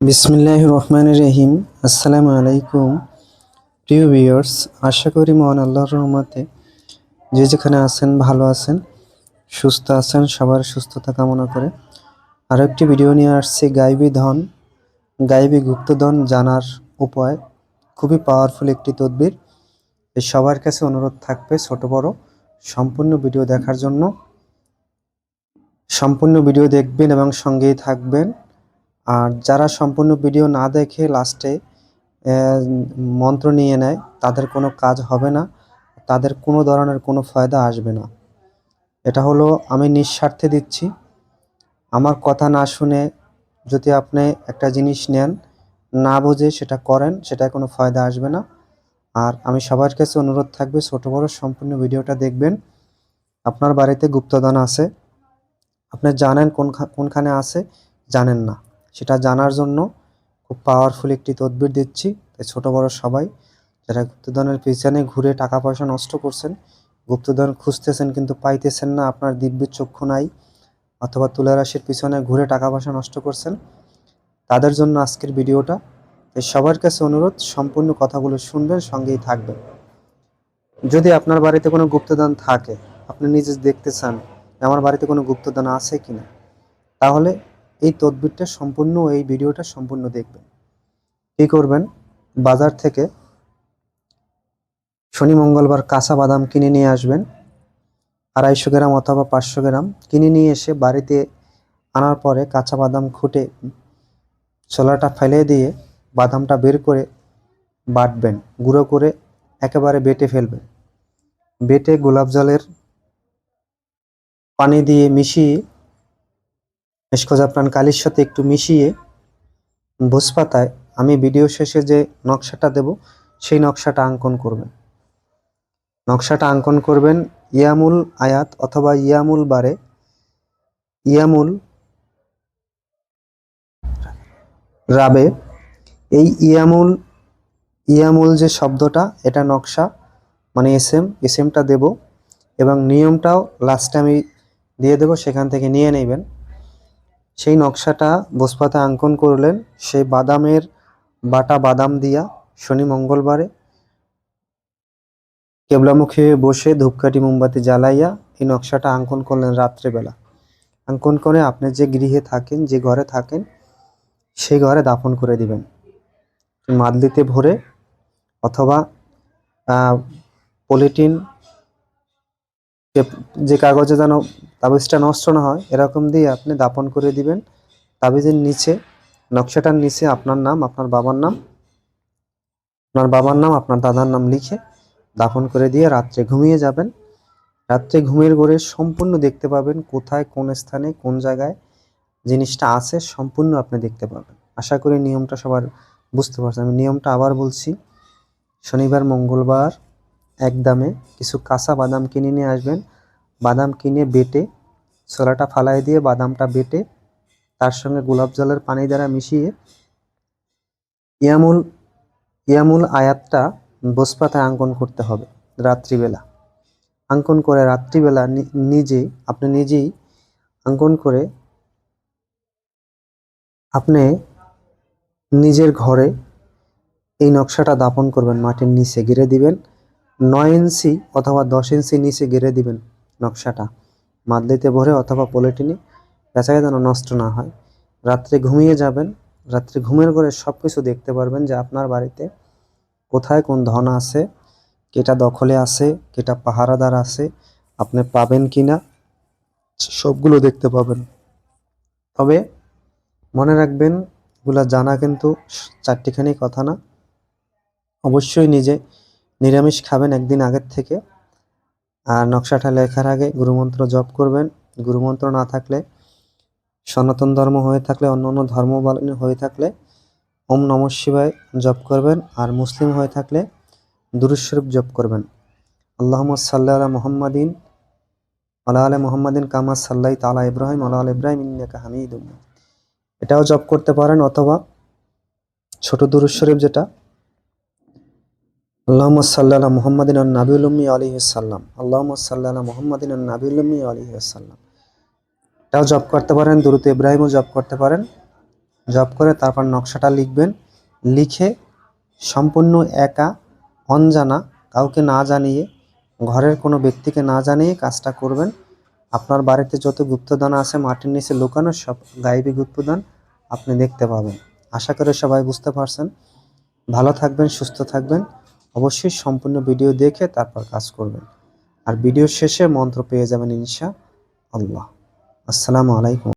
বিসমিল্লাহ রহমান রহিম। আসসালামু আলাইকুম। প্রিয় ভিউয়ার্স, আশা করি মহান আল্লাহর রহমতে যে যেখানে আছেন, ভালো আছেন, সুস্থ আছেন, সবার সুস্থতা কামনা করে। আরও একটি ভিডিও নিয়ে আসছে, গাইবী ধন। গাইবী গুপ্তধন জানার উপায়। খুবই পাওয়ারফুল একটি তদবির। সবার কাছে অনুরোধ থাকবে ছোট বড়, সম্পূর্ণ ভিডিও দেখার জন্য। সম্পূর্ণ ভিডিও দেখবেন এবং সঙ্গেই থাকবেন। আর যারা সম্পূর্ণ ভিডিও না দেখে লাস্টে মন্ত্র নিয়ে নেয়, তাদের কোনো কাজ হবে না, তাদের কোনো ধরনের কোনো ফায়দা আসবে না। এটা হলো আমি নিঃস্বার্থে দিচ্ছি। আমার কথা না শুনে যদি আপনি একটা জিনিস নেন, না বুঝে সেটা করেন সেটা কোনো ফায়দা আসবে না। আর আমি সবার কাছে অনুরোধ থাকবে, ছোট বড় সম্পূর্ণ ভিডিওটা দেখবেন। আপনার বাড়িতে গুপ্তদান আছে, আপনি জানেন কোন কোনখানে আছে, জানেন না। সেটা জানার জন্য খুব পাওয়ারফুল একটি তদবির দিচ্ছি। তাই ছোট বড় সবাই যারা গুপ্তধনের পিছনে ঘুরে টাকা পয়সা নষ্ট করছেন, গুপ্তধন খুঁজতেছেন কিন্তু পাইতেছেন না, আপনার দিব্য চক্ষু নাই, অথবা তুলা রাশির পিছনে ঘুরে টাকা পয়সা নষ্ট করছেন, তাদের জন্য আজকের ভিডিওটা। তাই সবার কাছে অনুরোধ, সম্পূর্ণ কথাগুলো শুনবেন, সঙ্গেই থাকবেন। যদি আপনার বাড়িতে কোনো গুপ্তদান থাকে, আপনি নিজে দেখতে চান আমার বাড়িতে কোনো গুপ্তদান আছে কি না তাহলে এই তদবিরটা সম্পূর্ণ, এই ভিডিওটা সম্পূর্ণ দেখবেন। কী করবেন? বাজার থেকে শনি, মঙ্গলবার কাঁচা বাদাম কিনে নিয়ে আসবেন, আড়াইশো গ্রাম অথবা পাঁচশো গ্রাম কিনে নিয়ে এসে বাড়িতে আনার পরে কাঁচা বাদাম খুঁটে ছোলাটা ফেলে দিয়ে বাদামটা বের করে বাটবেন, গুঁড়ো করে একেবারে বেটে ফেলবেন। বেটে গোলাপ জলের পানি দিয়ে মিশিয়ে মেশকোজাপ্রাণ কালির সাথে একটু মিশিয়ে ভোজপাতায় আমি ভিডিও শেষে যে নকশাটা দেব, সেই নকশাটা অঙ্কন করবেন। নকশাটা অঙ্কন করবেন ইয়ামুল আয়াত অথবা ইয়ামুল বারে। ইয়ামুল রাবে। এই ইয়ামুল ইয়ামুল যে শব্দটা, এটা নকশা মানে এস এম এস এমটা দেব এবং নিয়মটাও লাস্টে আমি দিয়ে দেব, সেখান থেকে নিয়ে নেবেন। সেই নকশাটা বসপাতে আঙ্কন করলেন সেই বাদামের বাটা বাদাম দিয়া শনি মঙ্গলবারে। কেবলামুখে বসে ধূপকাঠি মোমবাতি জ্বালাইয়া এই নকশাটা আঙ্কন করলেন রাত্রেবেলা। আঙ্কন করে আপনি যে গৃহে থাকেন, যে ঘরে থাকেন, সেই ঘরে দাফন করে দিবেন। মাদলিতে ভরে অথবা পলিটিন যে কাগজে যেন তাবিজটা নষ্ট না হয়, এরকম দিয়ে আপনি দাপন করে দিবেন। তাবিজের নিচে, নকশাটার নিচে আপনার নাম, আপনার বাবার নাম, আপনার বাবার নাম, আপনার দাদার নাম লিখে দাফন করে দিয়ে রাত্রে ঘুমিয়ে যাবেন। রাত্রে ঘুমের ঘরে সম্পূর্ণ দেখতে পাবেন কোথায়, কোন স্থানে, কোন জায়গায় জিনিসটা আছে, সম্পূর্ণ আপনি দেখতে পাবেন। আশা করি নিয়মটা সবার বুঝতে পারছেন। আমি নিয়মটা আবার বলছি, শনিবার, মঙ্গলবার এক দামে কিছু কাঁচা বাদাম কিনে নিয়ে আসবেন। বাদাম কিনে বেটে, ছোলাটা ফালাই দিয়ে বাদামটা বেটে, তার সঙ্গে গোলাপ জলের পানি দ্বারা মিশিয়ে ইয়ামুল ইয়ামুল আয়াতটা বসপাতায় আঙ্কন করতে হবে রাত্রিবেলা। আঙ্কন করে রাত্রিবেলা নিজে, আপনি নিজেই আঙ্কন করে আপনি নিজের ঘরে এই নকশাটা দাপন করবেন, মাটির নিচে গিরে দিবেন। নয় ইঞ্চি অথবা দশ ইঞ্চি নিচে গেড়ে দিবেন নকশাটা। মাদলিতে ভরে অথবা পলিটিনে বেচাকে যেন নষ্ট না হয়। রাত্রে ঘুমিয়ে যাবেন, রাত্রে ঘুমের ঘরে সব কিছু দেখতে পারবেন যে আপনার বাড়িতে কোথায় কোন ধন আছে, কেটা দখলে আছে, কেটা পাহারাদার আছে, আপনি পাবেন কি না সবগুলো দেখতে পাবেন। তবে মনে রাখবেন, এগুলা জানা কিন্তু চারটিখানি কথা না। অবশ্যই নিজে নিরামিষ খাবেন একদিন আগের থেকে। আর নকশাটা লেখার আগে গুরুমন্ত্র জপ করবেন। গুরুমন্ত্র না থাকলে, সনাতন ধর্ম হয়ে থাকলে, অন্য অন্য ধর্ম হয়ে থাকলে ওম নম শিবায় জপ করবেন। আর মুসলিম হয়ে থাকলে দুরুস্বরূপ জপ করবেন। আল্লাহ সাল্লাহ মোহাম্মদিন আল্লাহ আল মোহাম্মদিন কামা সাল্লাহ তালা ইব্রাহিম আল্লাহ আল ইব্রাহিম ইন্নাকা হামিদ এটাও জপ করতে পারেন অথবা ছোট দুরুস্বরূপ যেটা আল্লাহ সাল্লাহ মোহাম্মদিন নাবিউল্মি আলী সাল্লাম আল্লাহ সাল্লাহ মোহাম্মদিন নাবিউল্মি আলী সাল্লাম এটাও জব করতে পারেন দুরুত ইব্রাহিমও জব করতে পারেন। জপ করে তারপর নকশাটা লিখবেন। লিখে সম্পূর্ণ একা, অনজানা, কাউকে না জানিয়ে, ঘরের কোনো ব্যক্তিকে না জানিয়ে কাজটা করবেন। আপনার বাড়িতে যত গুপ্তদান আছে, মাটির নিচে লুকানো, সব গায়েবী গুপ্তদান আপনি দেখতে পাবেন। আশা করি সবাই বুঝতে পারছেন। ভালো থাকবেন, সুস্থ থাকবেন। অবশ্যই সম্পূর্ণ ভিডিও দেখে তারপর কাজ করবেন। আর ভিডিও শেষে মন্ত্র পেয়ে যাবেন ইনশা আল্লাহ। আসসালামু আলাইকুম।